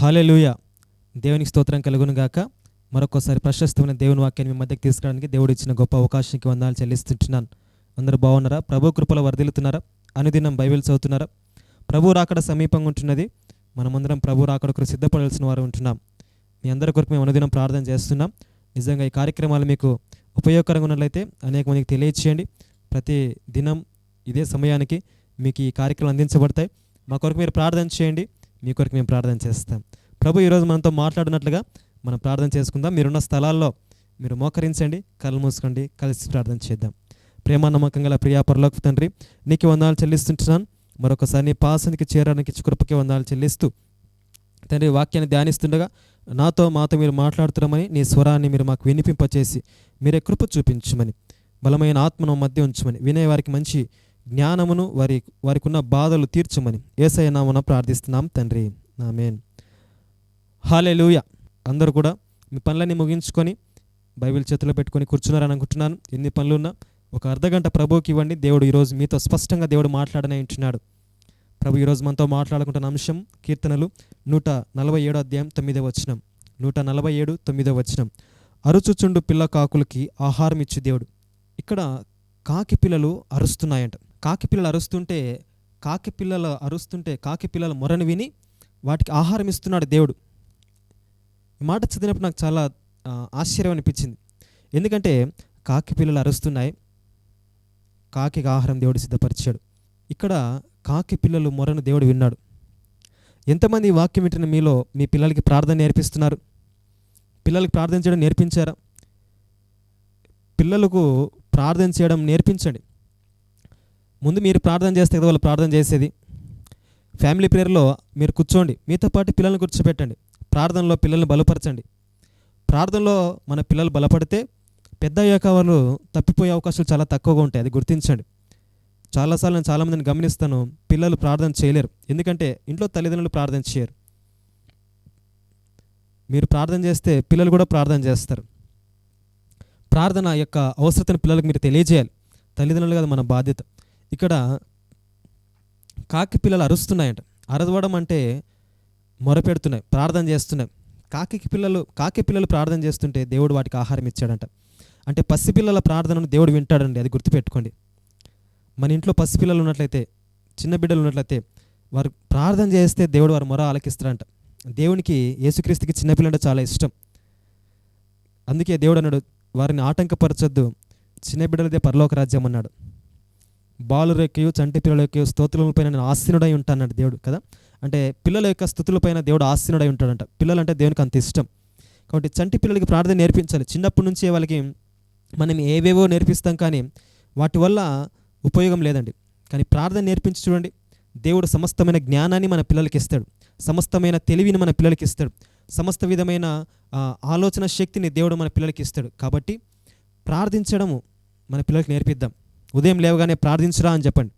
Hallelujah దేవునికి స్తోత్రం కలుగును గాక. మరొకసారి ప్రశస్తమైన దేవుని వాక్యాన్ని మీ మధ్యకి తీసుకురావడానికి దేవుడు ఇచ్చిన గొప్ప అవకాశానికి వందాలు చెల్లిస్తుంటున్నాను. అందరూ బాగున్నారా? ప్రభు కృపలో వర్ధిల్లుతున్నారా? అనుదినం బైబిల్ చదువుతున్నారా? ప్రభు రాకడ సమీపంగా ఉంటున్నది. మనమందరం ప్రభు రాకడ కొరకు సిద్ధపడాల్సిన వారు ఉంటున్నాం. మీ అందరి కొరకు మేము అనుదినం ప్రార్థన చేస్తున్నాం. నిజంగా ఈ కార్యక్రమాలు మీకు ఉపయోగకరంగా ఉన్నట్లయితే అనేక మందికి తెలియచేయండి. ప్రతి దినం ఇదే సమయానికి మీకు ఈ కార్యక్రమాలు అందించబడతాయి. మా కొరకు మీరు ప్రార్థన చేయండి. మీ కొరకు మేము ప్రార్థన చేస్తాం. ప్రభు ఈరోజు మనతో మాట్లాడినట్లుగా మనం ప్రార్థన చేసుకుందాం. మీరున్న స్థలాల్లో మీరు మోకరించండి కళ్ళు మూసుకోండి కలిసి ప్రార్థన చేద్దాం. ప్రేమ నమ్మకం గల ప్రియా తండ్రి నీకు వందాలు చెల్లిస్తుంటున్నాను. మరొకసారి నీ పాసనికి చేరడానికి కృపకి వందాలు చెల్లిస్తూ తండ్రి వాక్యాన్ని ధ్యానిస్తుండగా నాతో మాతో మీరు మాట్లాడుతున్నామని నీ స్వరాన్ని మీరు మాకు వినిపింపచేసి మీరే కృప చూపించమని బలమైన ఆత్మను మధ్య ఉంచమని వినే వారికి మంచి జ్ఞానమును వారి వారికి ఉన్న బాధలు తీర్చమని ఏసయనామన ప్రార్థిస్తున్నాం తండ్రి. ఆమెన్. హాలే లూయ అందరూ కూడా మీ పనులన్నీ ముగించుకొని బైబిల్ చేతిలో పెట్టుకొని కూర్చున్నారని అనుకుంటున్నాను. ఎన్ని పనులున్నా ఒక అర్ధగంట ప్రభువుకి ఇవ్వండి. దేవుడు ఈరోజు మీతో స్పష్టంగా దేవుడు మాట్లాడనే ఉంటున్నాడు. ప్రభు ఈరోజు మనతో మాట్లాడుకుంటున్న అంశం కీర్తనలు నూట నలభై ఏడో అధ్యాయం తొమ్మిదో వచనం. నూట నలభై ఏడు తొమ్మిదో వచనం. అరుచుచుండు పిల్ల కాకులకి ఆహారం ఇచ్చు దేవుడు. ఇక్కడ కాకి పిల్లలు అరుస్తున్నాయంట. కాకి పిల్లలు అరుస్తుంటే కాకి పిల్లలు అరుస్తుంటే కాకి పిల్లల మొరను విని వాటికి ఆహారం ఇస్తున్నాడు దేవుడు. ఈ మాట చదివినప్పుడు నాకు చాలా ఆశ్చర్యం అనిపించింది. ఎందుకంటే కాకి పిల్లలు అరుస్తున్నాయి కాకి ఆహారం దేవుడు సిద్ధపరిచాడు. ఇక్కడ కాకి పిల్లలు మొరను దేవుడు విన్నాడు. ఎంతమంది వాక్యం వింటున్న మీలో మీ పిల్లలకి ప్రార్థన నేర్పిస్తున్నారు? పిల్లలకి ప్రార్థన చేయడం నేర్పించారా? పిల్లలకు ప్రార్థన చేయడం నేర్పించండి. ముందు మీరు ప్రార్థన చేస్తే కదా వాళ్ళు ప్రార్థన చేసేది. ఫ్యామిలీ ప్రేయర్లో మీరు కూర్చోండి. మీతో పాటు పిల్లల్ని కూర్చోబెట్టండి ప్రార్థనలో పిల్లల్ని బలపరచండి. ప్రార్థనలో మన పిల్లలు బలపడితే పెద్ద అయ్యాక వాళ్ళు తప్పిపోయే అవకాశాలు చాలా తక్కువగా ఉంటాయి. అది గుర్తించండి. చాలాసార్లు నేను చాలామందిని గమనిస్తాను పిల్లలు ప్రార్థన చేయలేరు. ఎందుకంటే ఇంట్లో తల్లిదండ్రులు ప్రార్థన చేయరు. మీరు ప్రార్థన చేస్తే పిల్లలు కూడా ప్రార్థన చేస్తారు. ప్రార్థన యొక్క అవసరతను పిల్లలకు మీరు తెలియజేయాలి. తల్లిదండ్రులు కదా మన బాధ్యత. ఇక్కడ కాకి పిల్లలు అరుస్తున్నాయంట. అరవడం అంటే మొరపెడుతున్నాయి ప్రార్థన చేస్తున్నాయి. కాకి పిల్లలు కాకి పిల్లలు ప్రార్థన చేస్తుంటే దేవుడు వాటికి ఆహారం ఇచ్చాడంట. అంటే పసిపిల్లల ప్రార్థనను దేవుడు వింటాడండి అది గుర్తుపెట్టుకోండి. మన ఇంట్లో పసిపిల్లలు ఉన్నట్లయితే చిన్న బిడ్డలు ఉన్నట్లయితే వారు ప్రార్థన చేస్తే దేవుడు వారి మొర ఆలకిస్తారంట దేవునికి యేసుక్రీస్తుకి చిన్నపిల్లంటే చాలా ఇష్టం. అందుకే దేవుడు అన్నాడు వారిని ఆటంకపరచొద్దు చిన్న బిడ్డలదే పరలోక రాజ్యం అన్నాడు. బాలురెక్కయు చంటి పిల్లల యొక్క స్తోత్రులపైన నేను ఆసీనుడై ఉంటానన్నాడు దేవుడు కదా? అంటే పిల్లల యొక్క స్థుతులపైన దేవుడు ఆసీనుడై ఉంటాడంట. పిల్లలంటే దేవునికి అంత ఇష్టం. కాబట్టి చంటి పిల్లలకి ప్రార్థన నేర్పించాలి. చిన్నప్పటి నుంచే వాళ్ళకి మనం ఏవేవో నేర్పిస్తాం కానీ వాటి వల్ల ఉపయోగం లేదండి. కానీ ప్రార్థన నేర్పించి చూడండి. దేవుడు సమస్తమైన జ్ఞానాన్ని మన పిల్లలకి ఇస్తాడు. సమస్తమైన తెలివిని మన పిల్లలకి ఇస్తాడు. సమస్త విధమైన ఆలోచన శక్తిని దేవుడు మన పిల్లలకి ఇస్తాడు. కాబట్టి ప్రార్థించడము మన పిల్లలకి నేర్పిద్దాం. ఉదయం లేవగానే ప్రార్థించరా అని చెప్పండి.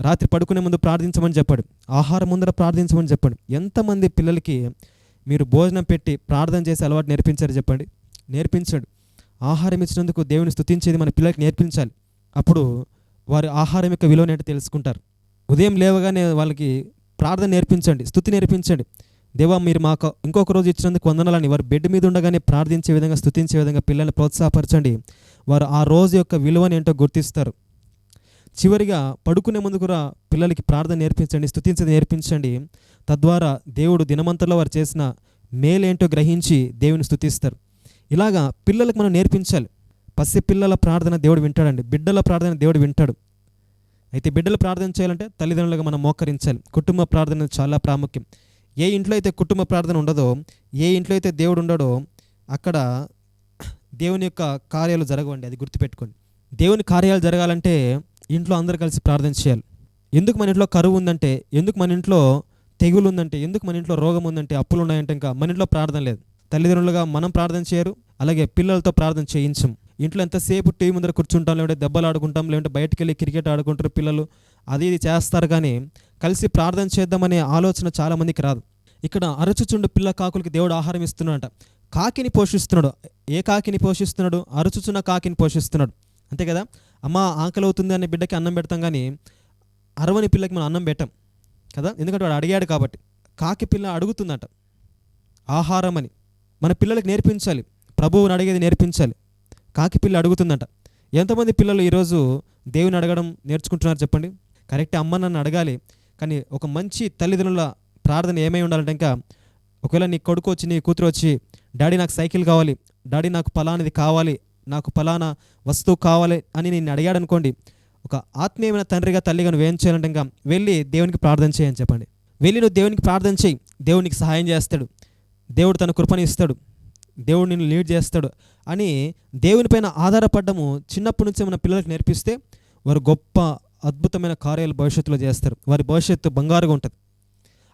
రాత్రి పడుకునే ముందు ప్రార్థించమని చెప్పాడు. ఆహారం ముందర ప్రార్థించమని చెప్పండి. ఎంతమంది పిల్లలకి మీరు భోజనం పెట్టి ప్రార్థన చేసే అలవాటు నేర్పించారు చెప్పండి. నేర్పించాడు. ఆహారం ఇచ్చినందుకు దేవుని స్థుతించేది మన పిల్లలకి నేర్పించాలి. అప్పుడు వారి ఆహారం యొక్క విలువని తెలుసుకుంటారు. ఉదయం లేవగానే వాళ్ళకి ప్రార్థన నేర్పించండి. స్థుతి నేర్పించండి. దేవా మీరు మాకు ఇంకొక రోజు ఇచ్చినందుకు వందనాలని వారు బెడ్ మీద ఉండగానే ప్రార్థించే విధంగా స్థుతించే విధంగా పిల్లల్ని ప్రోత్సాహపరచండి. వారు ఆ రోజు యొక్క విలువని ఏంటో గుర్తిస్తారు. చివరిగా పడుకునే ముందు కూడా పిల్లలకి ప్రార్థన నేర్పించండి స్తుతించది నేర్పించండి. తద్వారా దేవుడు దినమంతలో వారు చేసిన మేలేంటో గ్రహించి దేవుని స్థుతిస్తారు ఇలాగా పిల్లలకు మనం నేర్పించాలి. పసి పిల్లల ప్రార్థన దేవుడు వింటాడండి. బిడ్డల ప్రార్థన దేవుడు వింటాడు. అయితే బిడ్డలు ప్రార్థన చేయాలంటే తల్లిదండ్రులుగా మనం మోకరించాలి. కుటుంబ ప్రార్థన చాలా ప్రాముఖ్యం. ఏ ఇంట్లో అయితే కుటుంబ ప్రార్థన ఉండదో ఏ ఇంట్లో అయితే దేవుడు ఉండడో అక్కడ దేవుని యొక్క కార్యాలు జరగవండి అది గుర్తుపెట్టుకోండి. దేవుని కార్యాలు జరగాలంటే ఇంట్లో అందరూ కలిసి ప్రార్థన చేయాలి. ఎందుకు మన ఇంట్లో కరువు ఉందంటే ఎందుకు మన ఇంట్లో తెగులు ఉందంటే ఎందుకు మన ఇంట్లో రోగం ఉందంటే అప్పులు ఉన్నాయంటే ఇంకా మన ఇంట్లో ప్రార్థన లేదు. తల్లిదండ్రులుగా మనం ప్రార్థన చేయరు అలాగే పిల్లలతో ప్రార్థన చేయించం. ఇంట్లో ఎంతసేపు టీవీ ముందర కూర్చుంటాం లేదంటే దెబ్బలు ఆడుకుంటాం లేదంటే బయటకు వెళ్ళి క్రికెట్ ఆడుకుంటారు పిల్లలు అది ఇది చేస్తారు కానీ కలిసి ప్రార్థన చేద్దామనే ఆలోచన చాలామందికి రాదు. ఇక్కడ అరచుచుండు పిల్ల కాకులకి దేవుడు ఆహారం ఇస్తున్నాడంట. కాకిని పోషిస్తున్నాడు. ఏ కాకిని పోషిస్తున్నాడు? అరుచుచున్న కాకిని పోషిస్తున్నాడు. అంతే కదా? అమ్మ ఆకలి అవుతుంది అనే బిడ్డకి అన్నం పెడతాం కానీ అరవని పిల్లకి మనం అన్నం పెట్టాం కదా? ఎందుకంటే వాడు అడిగాడు కాబట్టి. కాకి పిల్ల అడుగుతుందట. ఆహారం అని. మన పిల్లలకు నేర్పించాలి. ప్రభువుని అడిగేది నేర్పించాలి. కాకి పిల్ల అడుగుతుందట. ఎంతమంది పిల్లలు ఈరోజు దేవుని అడగడం నేర్చుకుంటున్నారు చెప్పండి? కరెక్ట్ అమ్మ నన్ను అడగాలి. కానీ ఒక మంచి తల్లిదండ్రుల ప్రార్థన ఏమై ఉండాలంటే ఇంకా ఒకవేళ నీ కొడుకు వచ్చి నీ కూతురు వచ్చి డాడీ నాకు సైకిల్ కావాలి డాడీ నాకు ఫలానది కావాలి నాకు ఫలానా వస్తువు కావాలి అని నేను అడిగాడు అనుకోండి ఒక ఆత్మీయమైన తండ్రిగా తల్లిగా నువ్వు ఏం చేయాలంటే ఇంకా వెళ్ళి దేవునికి ప్రార్థన చేయని చెప్పండి. వెళ్ళి నువ్వు దేవునికి ప్రార్థన చేయి. దేవునికి సహాయం చేస్తాడు. దేవుడు తన కృపని ఇస్తాడు. దేవుడు నిన్ను లీడ్ చేస్తాడు అని దేవునిపైన ఆధారపడము చిన్నప్పటి నుంచి మన పిల్లలకు నేర్పిస్తే వారు గొప్ప అద్భుతమైన కార్యాలు భవిష్యత్తులో చేస్తారు. వారి భవిష్యత్తు బంగారుగా ఉంటుంది.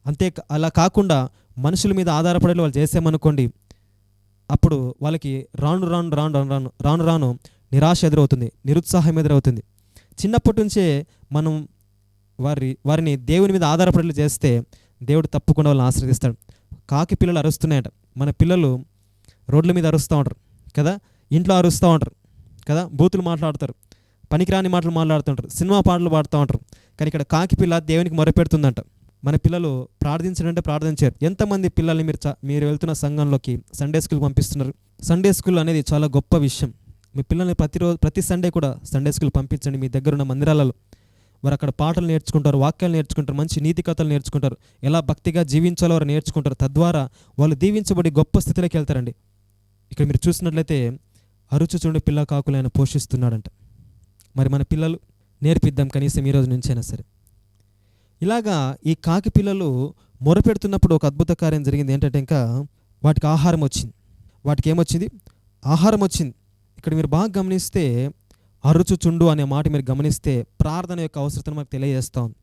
అంతే అలా కాకుండా మనుషుల మీద ఆధారపడేలా వాళ్ళు చేసామనుకోండి అప్పుడు వాళ్ళకి రాను రాను రాను రాను రాను రాను రాను నిరాశ ఎదురవుతుంది నిరుత్సాహం ఎదురవుతుంది. చిన్నప్పటి నుంచే మనం వారి వారిని దేవుని మీద ఆధారపడేలా చేస్తే దేవుడు తప్పకుండా వాళ్ళని ఆశ్రదిస్తాడు కాకి పిల్లలు అరుస్తున్నాయట. మన పిల్లలు రోడ్ల మీద అరుస్తూ ఉంటారు. కదా? ఇంట్లో అరుస్తూ ఉంటారు. కదా? బూతులు మాట్లాడతారు. పనికిరాని మాటలు మాట్లాడుతుంటారు. సినిమా పాటలు పాడుతూ ఉంటారు. కానీ ఇక్కడ కాకి పిల్ల దేవునికి మొరపెడుతుందంట. మన పిల్లలు ప్రార్థించడంటే ప్రార్థించారు. ఎంతమంది పిల్లల్ని మీరు మీరు వెళ్తున్న సంఘంలోకి సండే స్కూల్ పంపిస్తున్నారు? సండే స్కూల్ అనేది చాలా గొప్ప విషయం. మీ పిల్లల్ని ప్రతిరోజు ప్రతి సండే కూడా సండే స్కూల్ పంపించండి మీ దగ్గర ఉన్న మందిరాలలో. వారు అక్కడ పాటలు నేర్చుకుంటారు వాక్యాలు నేర్చుకుంటారు మంచి నీతి కథలు నేర్చుకుంటారు. ఎలా భక్తిగా జీవించాలో వారు నేర్చుకుంటారు. తద్వారా వాళ్ళు దీవించబడి గొప్ప స్థితిలోకి వెళ్తారండి. ఇక్కడ మీరు చూసినట్లయితే అరుచుచుండి పిల్ల కాకులు ఆయన పోషిస్తున్నాడంట. మరి మన పిల్లలు నేర్పిద్దాం కనీసం ఈ రోజు నుంచైనా సరే. ఇలాగా ఈ కాకి పిల్లలు మొరపెడుతున్నప్పుడు ఒక అద్భుత కార్యం జరిగింది. ఏంటంటే ఇంకా వాటికి ఆహారం వచ్చింది. వాటికి ఏమొచ్చింది? ఆహారం వచ్చింది. ఇక్కడ మీరు బాగా గమనిస్తే అరుచుచుండు అనే మాట మీరు గమనిస్తే ప్రార్థన యొక్క అవసరతను మనకు తెలియజేస్తా ఉంది.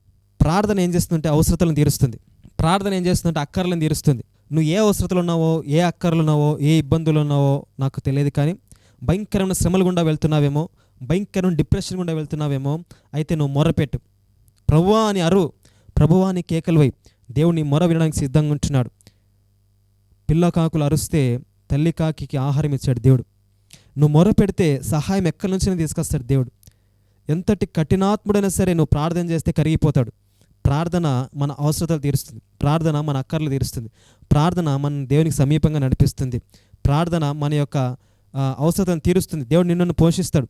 ప్రార్థన ఏం చేస్తుందంటే అవసరతలను తీరుస్తుంది. ప్రార్థన ఏం చేస్తుందంటే అక్కర్లను తీరుస్తుంది. నువ్వు ఏ అవసరతలు ఉన్నావో ఏ అక్కర్లు ఉన్నావో ఏ ఇబ్బందులు ఉన్నావో నాకు తెలియదు కానీ భయంకరమైన శ్రమలు గుండా వెళ్తున్నావేమో భయంకరం డిప్రెషన్ గుండా వెళ్తున్నావేమో అయితే నువ్వు మొరపెట్టు. ప్రభువా అని అరువు ప్రభువా అని కేకలు వై మొర వినడానికి సిద్ధంగా ఉంటున్నాడు. పిల్ల కాకులు అరుస్తే తల్లి కాకి ఆహారం ఇచ్చాడు దేవుడు. నువ్వు మొర పెడితే సహాయం ఎక్కడి నుంచి తీసుకొస్తాడు దేవుడు. ఎంతటి కఠినాత్ముడైనా సరే నువ్వు ప్రార్థన చేస్తే కరిగిపోతాడు. ప్రార్థన మన అవసరతలు తీరుస్తుంది. ప్రార్థన మన అక్కర్లు తీరుస్తుంది. ప్రార్థన మన దేవునికి సమీపంగా నడిపిస్తుంది. ప్రార్థన మన యొక్క అవసరతను తీరుస్తుంది. దేవుడు నిన్ను పోషిస్తాడు.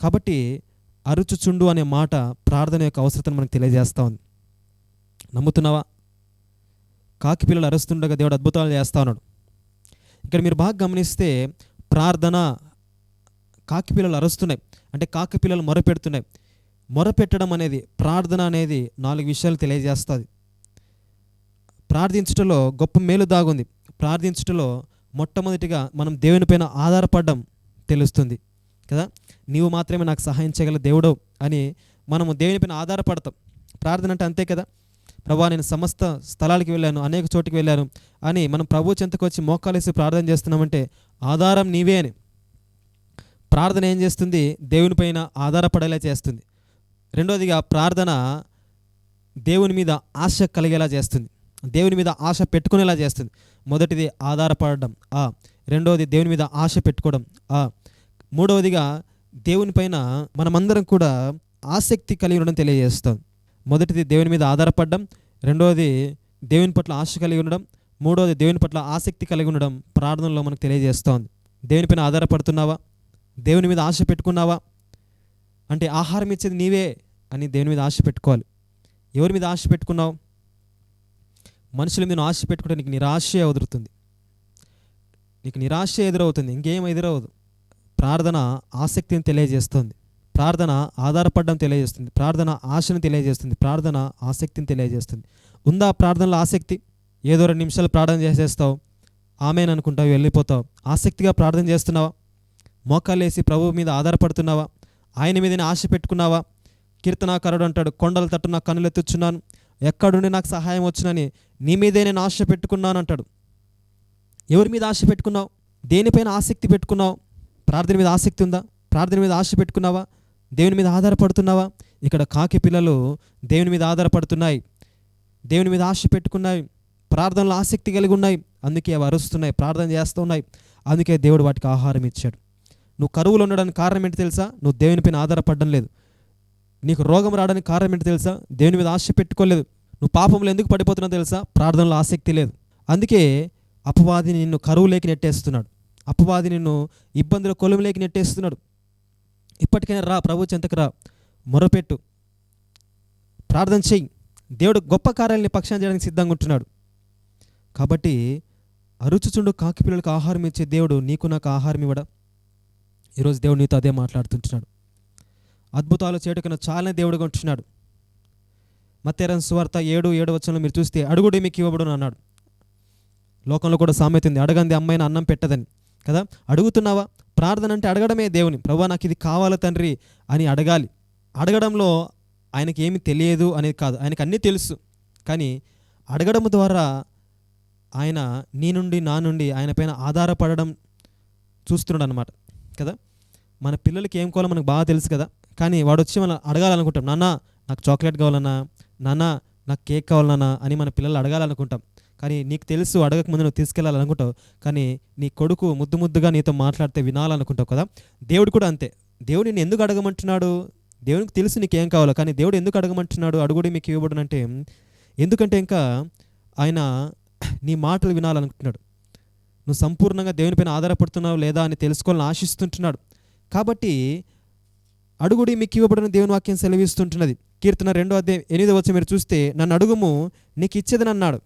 కాబట్టి అరుచుచుండు అనే మాట ప్రార్థన యొక్క అవసరతను మనకు తెలియజేస్తా ఉంది. నమ్ముతున్నావా? కాకి పిల్లలు అరుస్తుండగా దేవుడు అద్భుతాలు చేస్తా ఉన్నాడు. ఇక్కడ మీరు బాగా గమనిస్తే ప్రార్థన కాకి పిల్లలు అరుస్తున్నాయి. అంటే కాకి పిల్లలు మొరపెడుతున్నాయి. మొరపెట్టడం అనేది ప్రార్థన అనేది నాలుగు విషయాలు తెలియజేస్తుంది. ప్రార్థించుటలో గొప్ప మేలు దాగుంది. ప్రార్థించుటలో మొట్టమొదటిగా మనం దేవునిపైన ఆధారపడడం తెలుస్తుంది. కదా? నీవు మాత్రమే నాకు సహాయం చేయగల దేవుడవు అని మనము దేవునిపైన ఆధారపడతాం. ప్రార్థన అంటే అంతే కదా? ప్రభా నేను సమస్త స్థలాలకి వెళ్ళాను అనేక చోటుకి వెళ్ళాను అని మనం ప్రభు చెంతకు వచ్చి మోకాలేసి ప్రార్థన చేస్తున్నామంటే ఆధారం నీవే అని. ప్రార్థన ఏం చేస్తుంది? దేవునిపైన ఆధారపడేలా చేస్తుంది. రెండోదిగా ప్రార్థన దేవుని మీద ఆశ కలిగేలా చేస్తుంది. దేవుని మీద ఆశ పెట్టుకునేలా చేస్తుంది. మొదటిది ఆధారపడడం. ఆ. రెండవది దేవుని మీద ఆశ పెట్టుకోవడం. ఆ. మూడవదిగా దేవుని పైన మనమందరం కూడా ఆసక్తి కలిగి ఉండడం తెలియజేస్తాం. మొదటిది దేవుని మీద ఆధారపడడం రెండవది దేవుని పట్ల ఆశ కలిగి ఉండడం మూడవది దేవుని పట్ల ఆసక్తి కలిగి ఉండడం ప్రార్థనలో మనకు తెలియజేస్తోంది. దేవునిపైన ఆధారపడుతున్నావా? దేవుని మీద ఆశ పెట్టుకున్నావా? అంటే ఆహారం ఇచ్చేది నీవే అని దేవుని మీద ఆశ పెట్టుకోవాలి. ఎవరి మీద ఆశ పెట్టుకున్నావు? మనుషుల మీద ఆశ పెట్టుకుంటే నీకు నిరాశ ఎదురుతుంది నీకు నిరాశ ఎదురవుతుంది. ఇంకేం ఎదురవదు. ప్రార్థన ఆసక్తిని తెలియజేస్తుంది. ప్రార్థన ఆధారపడడం తెలియజేస్తుంది. ప్రార్థన ఆశను తెలియజేస్తుంది. ప్రార్థన ఆసక్తిని తెలియజేస్తుంది. ఉందా ప్రార్థనలో ఆసక్తి? ఏదో రెండు నిమిషాలు ప్రార్థన చేసేస్తావు. ఆమెను అనుకుంటావు వెళ్ళిపోతావు. ఆసక్తిగా ప్రార్థన చేస్తున్నావా? మోకాలేసి ప్రభువు మీద ఆధారపడుతున్నావా? ఆయన మీదనే ఆశ పెట్టుకున్నావా? కీర్తనాకారుడు అంటాడు కొండల తట్టు నా కనులెత్తుచున్నాను. ఎక్కడుండి నాకు సహాయం వచ్చునని నీ మీదే నేను ఆశ పెట్టుకున్నాను అంటాడు. ఎవరి మీద ఆశ పెట్టుకున్నావు? దేనిపైన ఆసక్తి పెట్టుకున్నావు? ప్రార్థన మీద ఆసక్తి ఉందా? ప్రార్థన మీద ఆశ పెట్టుకున్నావా? దేవుని మీద ఆధారపడుతున్నావా? ఇక్కడ కాకి పిల్లలు దేవుని మీద ఆధారపడుతున్నాయి. దేవుని మీద ఆశ పెట్టుకున్నాయి. ప్రార్థనలో ఆసక్తి కలిగి ఉన్నాయి. అందుకే అవి అరుస్తున్నాయి. ప్రార్థన చేస్తున్నాయి అందుకే దేవుడు వాటికి ఆహారం ఇచ్చాడు. నువ్వు కరువులో ఉండడానికి కారణం ఏంటి తెలుసా? నువ్వు దేవుని పైన ఆధారపడడం లేదు. నీకు రోగం రావడానికి కారణం ఏంటి తెలుసా? దేవుని మీద ఆశ పెట్టుకోలేదు. నువ్వు పాపంలో ఎందుకు పడిపోతున్నావు తెలుసా? ప్రార్థనలో ఆసక్తి లేదు. అందుకే అపవాది నిన్ను కరువులేకి నెట్టేస్తున్నాడు. అపవాది నిన్ను ఇబ్బందుల కొలువులేకి నెట్టేస్తున్నాడు. ఇప్పటికైనా రా ప్రభు చెంతకు రా. మొరపెట్టు. ప్రార్థన చేయి దేవుడు గొప్ప కార్యాలని పక్షం చేయడానికి సిద్ధంగా ఉంటున్నాడు. కాబట్టి అరుచుచుండు కాకి పిల్లలకు ఆహారం ఇచ్చే దేవుడు నీకు నాకు ఆహారం ఇవ్వడా? ఈరోజు దేవుడు నీతో అదే మాట్లాడుతుంటున్నాడు. అద్భుతాలు చేయటకన్నా చాలా దేవుడుగా ఉంటున్నాడు. మత్తేరన్ సువార్త ఏడు ఏడు వచ్చంలో మీరు చూస్తే అడుగుడే మీకు ఇవ్వబడును అన్నాడు. లోకంలో కూడా సామెత ఉంది. అడగంది అమ్మాయిని అన్నం పెట్టదని. కదా? అడుగుతున్నావా? ప్రార్థన అంటే అడగడమే దేవుని. ప్రభా నాకు ఇది కావాల తండ్రి? అని అడగాలి. అడగడంలో ఆయనకి ఏమి తెలియదు అనేది కాదు. ఆయనకు అన్నీ తెలుసు. కానీ అడగడం ద్వారా ఆయన నీ నుండి నా నుండి ఆయన పైన ఆధారపడడం చూస్తున్నాడు అనమాట కదా? మన పిల్లలకి ఏం కావాలో మనకు బాగా తెలుసు కదా? కానీ వాడు వచ్చి మనం అడగాలనుకుంటాం. నాన్న నాకు చాక్లెట్ కావాలన్నా నాన్న నాకు కేక్ కావాలన్నా అని మన పిల్లలు అడగాలనుకుంటాం. కానీ నీకు తెలుసు అడగక ముందు నువ్వు తీసుకెళ్ళాలనుకుంటావు కానీ నీ కొడుకు ముద్దు ముద్దుగా నీతో మాట్లాడితే వినాలనుకుంటావు కదా? దేవుడు కూడా అంతే. దేవుడు నేను ఎందుకు అడగమంటున్నాడు? దేవునికి తెలుసు నీకేం కావాలో కానీ దేవుడు ఎందుకు అడగమంటున్నాడు? అడుగుడి మీకు ఇవ్వబడునంటే ఎందుకంటే ఇంకా ఆయన నీ మాటలు వినాలనుకుంటున్నాడు. నువ్వు సంపూర్ణంగా దేవుని పైన ఆధారపడుతున్నావు లేదా అని తెలుసుకోవాలని ఆశిస్తుంటున్నాడు. కాబట్టి అడుగుడి మీకు ఇవ్వబడిన దేవుని వాక్యం సెలవిస్తుంటున్నది. కీర్తన రెండో అధ్యాయం ఎనిమిది వచ్చి మీరు చూస్తే నన్ను అడుగుము నీకు ఇచ్చేదని అన్నాడు.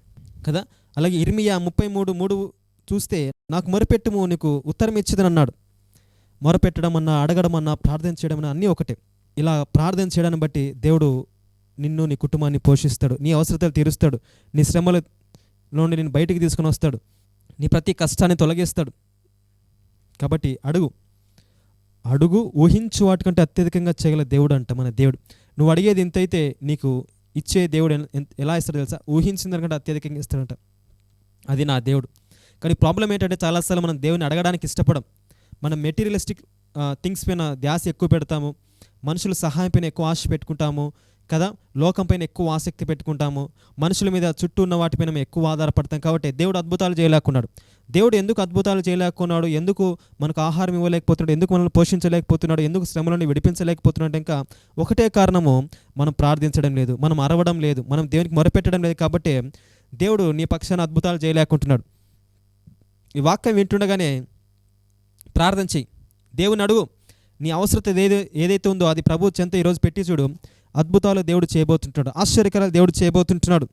కదా? అలాగే ఇర్మియా ముప్పై మూడు మూడు చూస్తే నాకు మొరపెట్టుము నీకు ఉత్తరం ఇచ్చేదని అన్నాడు. మొరపెట్టడం అన్నా అడగడం అన్నా ప్రార్థన చేయడం అన్నా అన్నీ ఒకటే. ఇలా ప్రార్థన చేయడాన్ని బట్టి దేవుడు నిన్ను నీ కుటుంబాన్ని పోషిస్తాడు. నీ అవసరతలు తీరుస్తాడు. నీ శ్రమల నుండి నేను బయటికి తీసుకుని వస్తాడు. నీ ప్రతి కష్టాన్ని తొలగిస్తాడు. కాబట్టి అడుగు. అడుగు ఊహించు వాటికంటే అత్యధికంగా చేయగల దేవుడు అంట మన దేవుడు. నువ్వు అడిగేది ఇంతైతే నీకు ఇచ్చే దేవుడు ఎలా ఇస్తాడో తెలుసా? ఊహించిన దానికంటే అత్యధికంగా ఇస్తాడంట. అది నా దేవుడు. కానీ ప్రాబ్లం ఏంటంటే చాలాసార్లు మనం దేవుని అడగడానికి ఇష్టపడం. మనం మెటీరియలిస్టిక్ థింగ్స్ పైన ధ్యాస ఎక్కువ పెడతాము. మనుషుల సహాయం పైన ఎక్కువ ఆశ పెట్టుకుంటాము. కదా? లోకంపైన ఎక్కువ ఆసక్తి పెట్టుకుంటాము. మనుషుల మీద చుట్టూ ఉన్న వాటిపైన మేము ఎక్కువ ఆధారపడతాం. కాబట్టి దేవుడు అద్భుతాలు చేయలేకున్నాడు. దేవుడు ఎందుకు అద్భుతాలు చేయలేకున్నాడు? ఎందుకు మనకు ఆహారం ఇవ్వలేకపోతున్నాడు? ఎందుకు మనల్ని పోషించలేకపోతున్నాడు? ఎందుకు శ్రమలను విడిపించలేకపోతున్నాడు? ఇంకా ఒకటే కారణము మనం ప్రార్థించడం లేదు. మనం అరవడం లేదు. మనం దేవునికి మొరపెట్టడం లేదు కాబట్టి దేవుడు నీ పక్షాన అద్భుతాలు చేయలేకుంటున్నాడు. ఈ వాక్యం వింటుండగానే ప్రార్థన చెయ్యి. దేవుని అడుగు. నీ అవసరత ఏదైతే ఏదైతే ఉందో అది ప్రభు చెంత ఈరోజు పెట్టి చూడు. అద్భుతాలు దేవుడు చేయబోతుంటున్నాడు ఆశ్చర్యకరాలు దేవుడు చేయబోతుంటున్నాడు.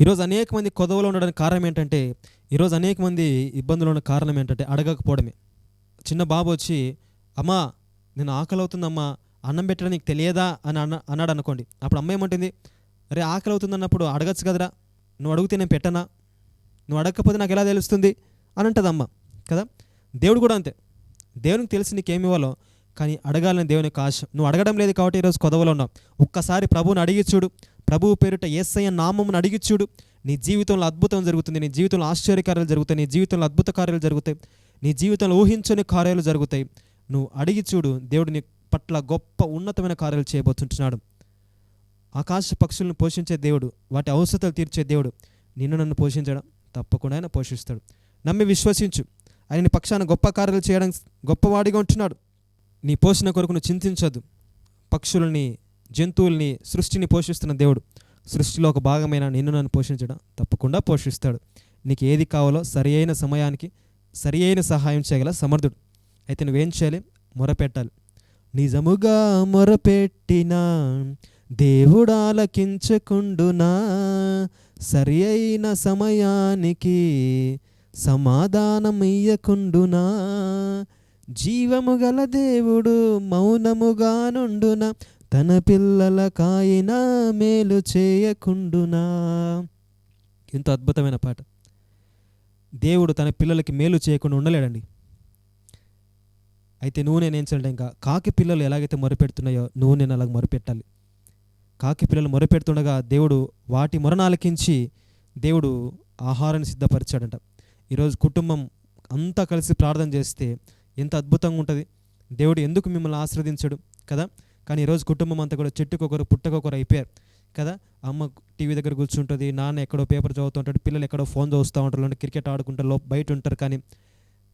ఈరోజు అనేక మంది కొదవలో ఉండడానికి కారణం ఏంటంటే ఈరోజు అనేక మంది ఇబ్బందులు ఉన్న కారణం ఏంటంటే అడగకపోవడమే. చిన్న బాబు వచ్చి అమ్మా నేను ఆకలి అవుతుందమ్మా అన్నం పెట్టడం నీకు తెలియదా? అని అన్న అన్నాడు అనుకోండి. అప్పుడు అమ్మ ఏమంటుంది అరే ఆకలి అవుతుంది అన్నప్పుడు అడగచ్చు కదరా. నువ్వు అడిగితే నేను పెట్టనా? నువ్వు అడగకపోతే నాకు ఎలా తెలుస్తుంది? అని అంటుంది అమ్మ కదా? దేవుడు కూడా అంతే. దేవునికి తెలిసి నీకేమి ఇవ్వాలో కానీ అడగాలని దేవుని యొక్క ఆశ. నువ్వు అడగడం లేదు కాబట్టి ఈరోజు కొదవలో ఉన్నావు. ఒక్కసారి ప్రభువుని అడిగి చూడు. ప్రభువు పేరిట ఏసయ్య నామమును అడిగి చూడు. నీ జీవితంలో అద్భుతం జరుగుతుంది. నీ జీవితంలో ఆశ్చర్యకార్యాలు జరుగుతాయి. నీ జీవితంలో అద్భుత కార్యాలు జరుగుతాయి. నీ జీవితంలో ఊహించని కార్యాలు జరుగుతాయి. నువ్వు అడిగి చూడు దేవుడు నీ పట్ల గొప్ప ఉన్నతమైన కార్యాలు చేయబోతుంటున్నాడు. ఆకాశ పక్షులను పోషించే దేవుడు వాటి అవసరతలు తీర్చే దేవుడు నిన్ను నన్ను పోషించడం తప్పకుండా ఆయన పోషిస్తాడు. నమ్మి విశ్వసించు. ఆయన పక్షాన గొప్ప కార్యాలు చేయడం గొప్పవాడిగా ఉంటున్నాడు. నీ పోషణ కొరకు నువ్వు పక్షుల్ని జంతువుల్ని సృష్టిని పోషిస్తున్న దేవుడు. సృష్టిలో ఒక భాగమైన నిన్ను నన్ను పోషించడం తప్పకుండా పోషిస్తాడు. నీకు ఏది కావాలో సరి అయిన సమయానికి సరి అయిన సహాయం చేయగల సమర్థుడు. అయితే నువ్వేం చేయాలి? మొరపెట్టాలి. నిజముగా మొరపెట్టినా దేవుడాలకించకుండునా సరి అయిన సమయానికి సమాధానం ఇయ్యకుండునా జీవము గల దేవుడు మౌనముగా నుండున తన పిల్లల కాయిన మేలు చేయకుండునా? ఎంత అద్భుతమైన పాట. దేవుడు తన పిల్లలకి మేలు చేయకుండా ఉండలేడండి. అయితే నువ్వు నేను ఏం చేయాలంటే ఇంకా కాకి పిల్లలు ఎలాగైతే మొరపెడుతున్నాయో నువ్వు నేను అలాగ మొరపెట్టాలి. కాకి పిల్లలు మొరపెడుతుండగా దేవుడు వాటి మొరణాలకించి దేవుడు ఆహారాన్ని సిద్ధపరిచాడంట. ఈరోజు కుటుంబం అంతా కలిసి ప్రార్థన చేస్తే ఎంత అద్భుతంగా ఉంటుంది. దేవుడు ఎందుకు మిమ్మల్ని ఆస్వాదించడు కదా? కానీ ఈరోజు కుటుంబం అంతా కూడా చెట్టుకొకరు పుట్టకొకరు అయిపోయారు కదా? అమ్మ టీవీ దగ్గర కూర్చుంటుంది నాన్న ఎక్కడో పేపర్ చదువుతుంటాడు పిల్లలు ఎక్కడో ఫోన్ చూస్తూ ఉంటారు క్రికెట్ ఆడుకుంటారు లో బయట ఉంటారు కానీ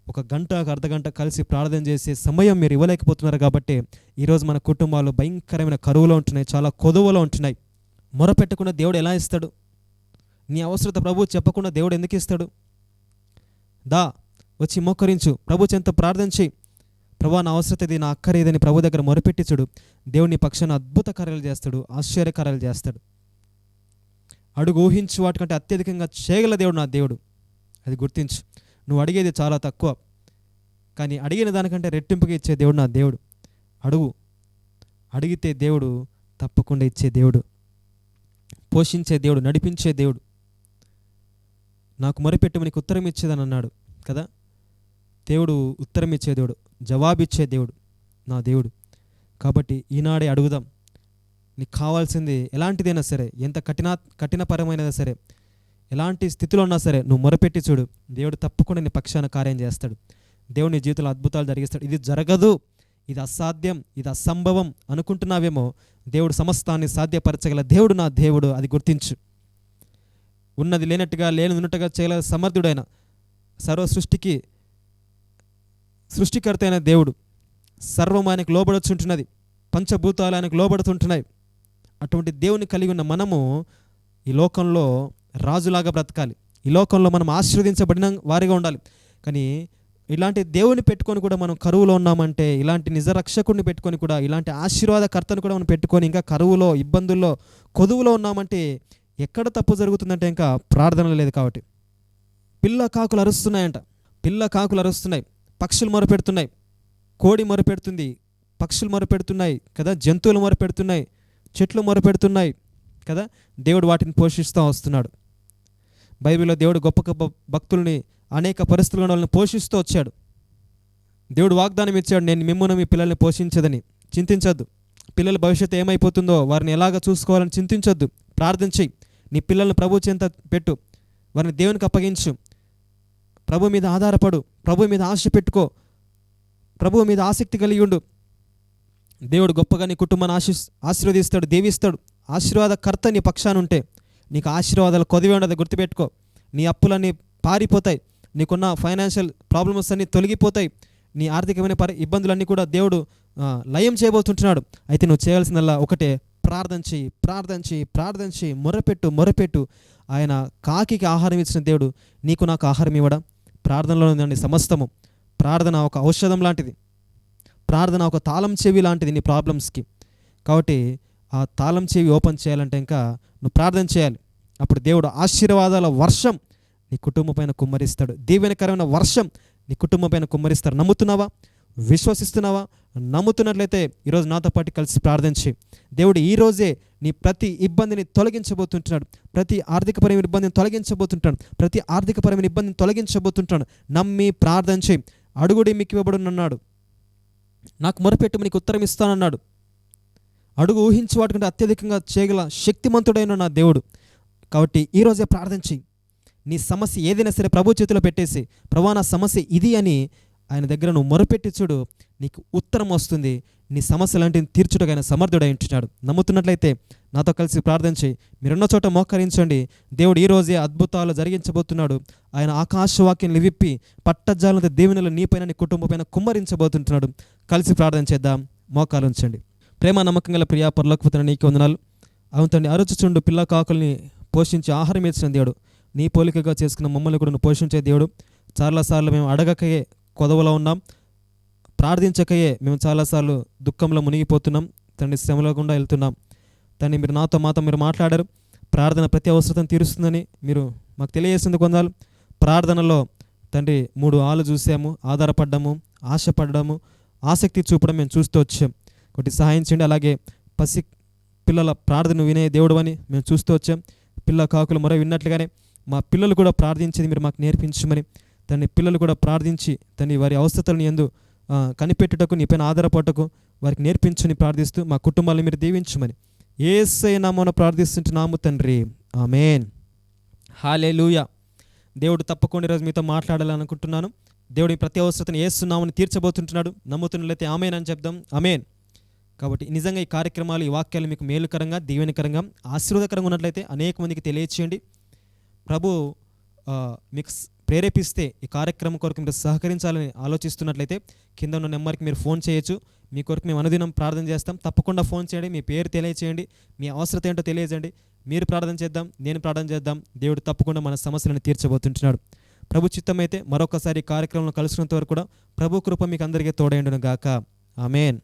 ఒక గంట ఒక అర్ధ గంట కలిసి ప్రార్థన చేసే సమయం మీరు ఇవ్వలేకపోతున్నారు కాబట్టి ఈరోజు మన కుటుంబాలు భయంకరమైన కరువులో ఉంటున్నాయి చాలా కొదువలో ఉంటున్నాయి. మొరపెట్టకుండా దేవుడు ఎలా ఇస్తాడు? నీ అవసరత ప్రభు చెప్పకుండా దేవుడు ఎందుకు ఇస్తాడు? దా వచ్చి మోకరించు. ప్రభు చెంత ప్రార్థన చేయి. ప్రభా నా అవసరత ఇది నా అక్కరేదని ప్రభు దగ్గర మొరపెట్టి చూడు. దేవుని పక్షాన అద్భుత కార్యాలు చేస్తాడు ఆశ్చర్య కార్యాలు చేస్తాడు. అడుగు ఊహించు వాటికంటే అత్యధికంగా చేయగల దేవుడు నా దేవుడు. అది గుర్తించు. నువ్వు అడిగేది చాలా తక్కువ. కానీ అడిగిన దానికంటే రెట్టింపుగా ఇచ్చే దేవుడు నా దేవుడు. అడుగు. అడిగితే దేవుడు తప్పకుండా ఇచ్చే దేవుడు. పోషించే దేవుడు నడిపించే దేవుడు. నాకు మొరపెట్టు నీకు ఉత్తరం ఇచ్చేదని అన్నాడు కదా? దేవుడు ఉత్తరం ఇచ్చే దేవుడు జవాబిచ్చే దేవుడు నా దేవుడు. కాబట్టి ఈనాడే అడుగుదాం నీకు కావాల్సింది ఎలాంటిదైనా సరే ఎంత కఠిన కఠినపరమైనదా సరే ఎలాంటి స్థితిలో ఉన్నా సరే నువ్వు మొరపెట్టి చూడు. దేవుడు తప్పకుండా నీ పక్షాన కార్యం చేస్తాడు. దేవుడు నీ జీవితంలో అద్భుతాలు జరిగిస్తాడు. ఇది జరగదు ఇది అసాధ్యం ఇది అసంభవం అనుకుంటున్నావేమో దేవుడు సమస్తాన్ని సాధ్యపరచగల దేవుడు నా దేవుడు అది గుర్తించు. ఉన్నది లేనట్టుగా లేని ఉన్నట్టుగా చేయగల సమర్థుడైన సర్వ సృష్టికి సృష్టికర్త అయిన దేవుడు సర్వం ఆయనకు లోబడొచ్చుంటున్నది పంచభూతాలు ఆయనకు లోబడుతుంటున్నాయి. అటువంటి దేవుని కలిగి ఉన్న మనము ఈ లోకంలో రాజులాగా బ్రతకాలి. ఈ లోకంలో మనం ఆశీర్వదించబడిన వారిగా ఉండాలి. కానీ ఇలాంటి దేవుని పెట్టుకొని కూడా మనం కరువులో ఉన్నామంటే ఇలాంటి నిజ రక్షకుడిని పెట్టుకొని కూడా ఇలాంటి ఆశీర్వాదకర్తను కూడా మనం పెట్టుకొని ఇంకా కరువులో ఇబ్బందుల్లో కొదువులో ఉన్నామంటే ఎక్కడ తప్పు జరుగుతుందంటే ఇంకా ప్రార్థన లేదు కాబట్టి. పిల్ల కాకులు అరుస్తున్నాయంట. పిల్ల కాకులు అరుస్తున్నాయి. పక్షులు మొరపెడుతున్నాయి. కోడి మొరపెడుతుంది. పక్షులు మొరపెడుతున్నాయి కదా. జంతువులు మొరపెడుతున్నాయి. చెట్లు మొరపెడుతున్నాయి కదా. దేవుడు వాటిని పోషిస్తూ వస్తున్నాడు. బైబిల్లో దేవుడు గొప్ప గొప్ప భక్తుల్ని అనేక పరిస్థితుల్లో వాళ్ళని పోషిస్తూ వచ్చాడు. దేవుడు వాగ్దానం ఇచ్చాడు నేను మిమ్మల్ని మీ పిల్లల్ని పోషించదని. చింతించొద్దు. పిల్లల భవిష్యత్తు ఏమైపోతుందో వారిని ఎలాగ చూసుకోవాలని చింతించొద్దు. ప్రార్థన చెయ్యి. నీ పిల్లల్ని ప్రభు చెంత పెట్టు. వారిని దేవునికి అప్పగించు. ప్రభు మీద ఆధారపడు. ప్రభు మీద ఆశ పెట్టుకో. ప్రభు మీద ఆసక్తి కలిగి ఉండు. దేవుడు గొప్పగా నీ కుటుంబాన్ని ఆశీ ఆశీర్వదిస్తాడు దీవిస్తాడు. ఆశీర్వాదకర్త నీ పక్షానుంటే నీకు ఆశీర్వాదాలు కొదివే ఉండదు గుర్తుపెట్టుకో. నీ అప్పులన్నీ పారిపోతాయి. నీకున్న ఫైనాన్షియల్ ప్రాబ్లమ్స్ అన్నీ తొలగిపోతాయి. నీ ఆర్థికమైన పరి ఇబ్బందులన్నీ కూడా దేవుడు లయం చేయబోతుంటున్నాడు. అయితే నువ్వు చేయాల్సిందల్లా ఒకటే ప్రార్థన చేయి ప్రార్థన చేయి ప్రార్థన చేయి మొరపెట్టు మొరపెట్టు. ఆయన కాకికి ఆహారం ఇచ్చిన దేవుడు నీకు నాకు ఆహారం ఇవ్వడా? ప్రార్థనలో ఉందండి. సమస్తము. ప్రార్థన ఒక ఔషధం లాంటిది. ప్రార్థన ఒక తాళం చెవి లాంటిది నీ ప్రాబ్లమ్స్కి. కాబట్టి ఆ తాళం చెవి ఓపెన్ చేయాలంటే ఇంకా నువ్వు ప్రార్థన చేయాలి. అప్పుడు దేవుడు ఆశీర్వాదాల వర్షం నీ కుటుంబం పైన కుమ్మరిస్తాడు. దీవెనకరమైన వర్షం నీ కుటుంబం పైన కుమ్మరిస్తాడు నమ్ముతున్నావా? విశ్వసిస్తున్నావా? నమ్ముతున్నట్లయితే ఈరోజు నాతో పాటు కలిసి ప్రార్థించి దేవుడు ఈరోజే నీ ప్రతి ఇబ్బందిని తొలగించబోతుంటున్నాడు. ప్రతి ఆర్థికపరమైన ఇబ్బందిని తొలగించబోతుంటాడు ప్రతి ఆర్థికపరమైన ఇబ్బందిని తొలగించబోతుంటాడు నమ్మి ప్రార్థన చేయి. అడుగుడి మీకు ఇవ్వబడునన్నాడు నాకు మొరపెట్టు నీకు ఉత్తరం ఇస్తానన్నాడు అడుగు ఊహించి వాటికంటే అత్యధికంగా చేయగల శక్తిమంతుడైన నా దేవుడు. కాబట్టి ఈరోజే ప్రార్థించి నీ సమస్య ఏదైనా సరే ప్రభు చేతిలో పెట్టేసి ప్రభా నా సమస్య ఇది అని ఆయన దగ్గర నువ్వు మొరపెట్టి చూడు నీకు ఉత్తరం వస్తుంది. నీ సమస్యలంటిని తీర్చుటకైన సమర్థుడై ఉంటున్నాడు. నమ్ముతున్నట్లయితే నాతో కలిసి ప్రార్థన చేయి. మీరున్న చోట మోకరించండి. దేవుడు ఈరోజే అద్భుతాలు జరిగించబోతున్నాడు. ఆయన ఆకాశవాక్యం విప్పి పట్టజాలంత దేవునిలో నీపైన నీ కుటుంబం పైన కుమ్మరించబోతుంటున్నాడు. కలిసి ప్రార్థన చేద్దాం. మోకాలు ఉంచండి. ప్రేమ నమ్మకం గల ప్రియా పరలోకపోతున్న నీకు వందనాలు. అవుతండి అరుచుచుండు పిల్ల కాకుల్ని పోషించి ఆహారం ఇచ్చిన దేవుడు. నీ పోలికగా చేసుకున్న మమ్మల్ని కూడా పోషించే దేవుడు. చాలాసార్లు మేము అడగకయే కొదవలో ఉన్నాం. ప్రార్థించకయే మేము చాలాసార్లు దుఃఖంలో మునిగిపోతున్నాం. తండ్రి శ్రమలో గుండా వెళ్తున్నాం. తండ్రి మీరు నాతో మాతో మీరు మాట్లాడారు. ప్రార్థన ప్రతి అవసరతను తీరుస్తుందని మీరు మాకు తెలియజేసింది కొందాలు ప్రార్థనలో తండ్రి మూడు ఆలు చూసాము. ఆధారపడ్డాము ఆశపడము ఆసక్తి చూపడం మేము చూస్తూ వచ్చాం. ఒకటి సహాయం చేయండి. అలాగే పసి పిల్లల ప్రార్థన వినే దేవుడు అని మేము చూస్తూ వచ్చాం. పిల్ల కాకులు మరో విన్నట్లుగానే మా పిల్లలు కూడా ప్రార్థించేది మీరు మాకు నేర్పించమని. తండ్రి పిల్లలు కూడా ప్రార్థించి తండ్రి వారి అవసరతలను ఎందు కనిపెట్టుటకు నీ పైన ఆధారపడటకు వారికి నేర్పించుని ప్రార్థిస్తూ మా కుటుంబాలను మీరు దీవించమని ఏసై నామోన ప్రార్థిస్తుంటున్నాము తండ్రి. ఆమెన్. హాలే దేవుడు తప్పకుండా ఈరోజు మీతో మాట్లాడాలనుకుంటున్నాను దేవుడి ప్రతి అవసరతను ఏస్తున్నామని తీర్చబోతుంటున్నాడు. నమ్ముతున్నట్లయితే ఆమెన్ అని చెప్దాం. ఆమెన్. కాబట్టి నిజంగా ఈ కార్యక్రమాలు ఈ వాక్యాలు మీకు మేలుకరంగా దీవెనకరంగా ఆశీర్వాదకరంగా ఉన్నట్లయితే అనేక మందికి తెలియచేయండి. ప్రభు మీకు ప్రేరేపిస్తే ఈ కార్యక్రమం కొరకు మీరు సహకరించాలని ఆలోచిస్తున్నట్లయితే కింద ఉన్న నెంబర్కి మీరు ఫోన్ చేయొచ్చు. మీ కొరకు మేము అనుదినం ప్రార్థన చేస్తాం. తప్పకుండా ఫోన్ చేయండి. మీ పేరు తెలియచేయండి. మీ అవసరత ఏంటో తెలియజేయండి. మీరు ప్రార్థన చేద్దాం నేను ప్రార్థన చేద్దాం. దేవుడు తప్పకుండా మన సమస్యలను తీర్చబోతుంటున్నాడు. ప్రభు చిత్తమైతే మరొకసారి కార్యక్రమంలో కలుసుకున్నంత వరకు కూడా ప్రభు కృప మీకు అందరికీ తోడైండును గాక. ఆమెన్.